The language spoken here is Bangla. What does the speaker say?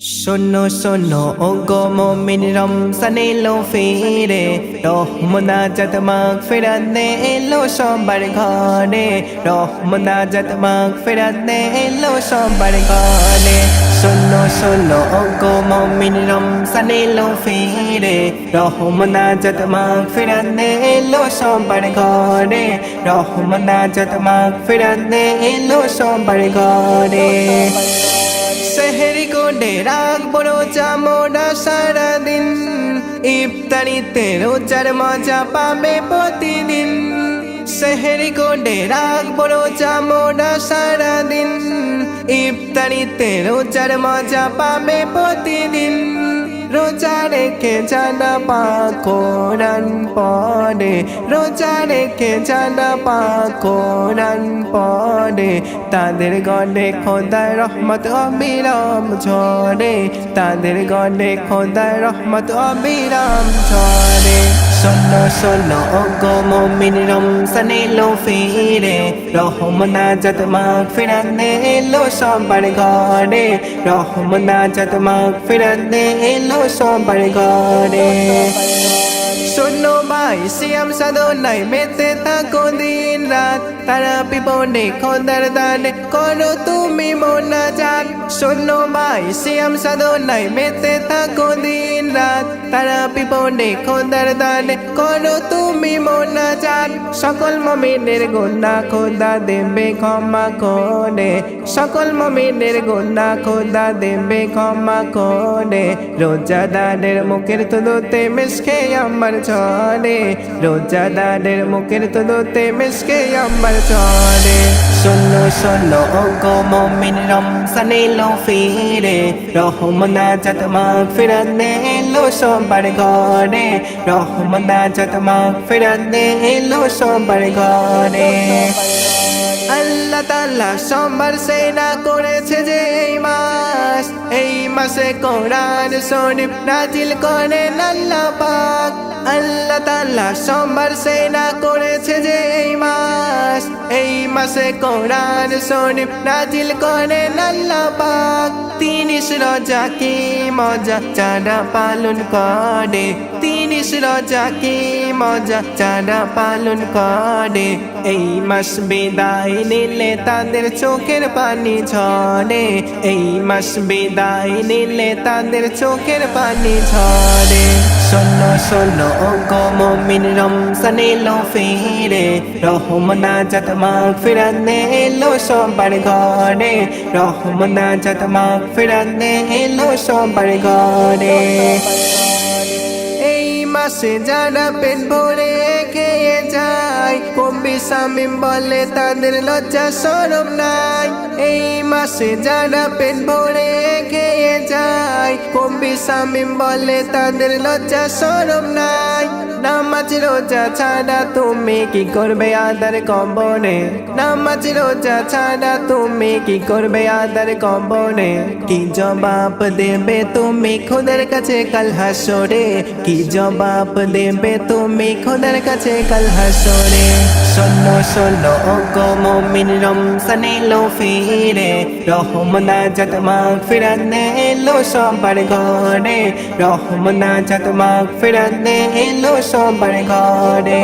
শোনো শোনো, ও গো মমিন রমসান এলো ফিরে। রহমনা জাত মাগ ফেরাতে এলো সবার ঘরে। রহমনা জাত মাগ ফেরাতে এলো সবার ঘরে। শোনো শোনো, ও গো মমিন রমসান এলো ফিরে। রহমনা জাত মাগ ফেরাতে এলো সবার ঘরে। রহমনা জাত মাগ ফেরাতে এলো সবার ঘরে। সেহেরি কোডে রাখব রোজা দিন সারাদিন। ইফতারিতে রোজার মজা পাবে প্রতিদিন। সেহেরি কোডে রাখব রোজা দিন সারাদিন। ইফতারিতে রোজার মজা পাবে প্রতিদিন। রোজা রেখে জানা পা কোরআন পড়ে। রোজা রেখে জানা পা কোরআন পড়ে। তাদের গলে খোদার রহমত অবিরাম ঝরে। তাদের গলে খোদার রহমত অবিরাম ঝরে। শোনো শোনো ও গো মমিন রমসান এলো ফিরে রহমনা যত মাগ ফিরাতে এলো সবার ঘরে মাগ ফিরাতে এলো সবার ঘরে শোনো ভাই সিয়াম সাধনায় মেতে থাকো দিন রাত তারা পিপনে খোদার দানে করো তুমি মোনা শোনো ভাই সিয়াম সাধনায় মেতে থাকো দিন রাত। তারা পিপনে খোদার দানে, করো তুমি মোনা যান সকল মমিনের গুণা খোদা দেবে ক্ষমা করে। সকল মমিনের গুণা খোদা দেবে ক্ষমা করে। রোজাদারের মুখের তুলোতে মিশকে আমার চলে রোজাদারের মুখের তুলোতে মিশকে আমার চলে শোনো শোনো ও গো মমিন রমসান এলো ফিরে রহমনা যত মাগ ফিরাতে এলো সবার ঘরে সবার ঘরে আল্লাহ তাল্লাহ সোমবার সেনা করেছে যে এই মাস। এই মাসে কোরআন শরীফ নাজিল করে আল্লাহ পাক। আল্লাহ তাল্লাহ সোমবার সেনা করেছে যে এই মাসে কোরআন শরীফ নাজিল করে আল্লাহ পাক তিনিশ রজা কি মজা চারা পালন করে তিনিশ রজা কি মজা চারা পালন করে এই মাস বিদায় নিলে তাদের চোখের পানি ঝরে এই মাস বিদায় নিলে তাদের চোখের পানি ঝরে শোনো শোনো গো মমিন রমসান এলো ফিরে। রহমনা যত মা ফিরানে এলো সবার ঘরে। রহমনা যত মা ফিরানে এলো সবার ঘরে। এই মাসে যারা পেট ভরে যায় কবি সামিম বলে, তাদের লজ্জা সরম নাই। এই মাসে যারা পেট ভরে খেয়ে যায় কবি সামিম বলে, তাদের লজ্জা সরম নাই। নামাজ রোজা ছাড়া তুমি কি করবে আদার কবরে নামাজ রোজা ছাড়া তুমি কি করবে আদার কবরে কি জবাব দেবে তুমি খুদের কাছে কাল হাসরে? কি জবাব দেবে তুমি খুদের কাছে কাল হাসরে? শোনো শোনো ও গো মমিন রমসান এলো ফিরে। রহমনা যত মাগ ফিরাতে এলো সবার ঘরে। রহমনা যত মাগ ফিরাতে এলো সবার ঘরে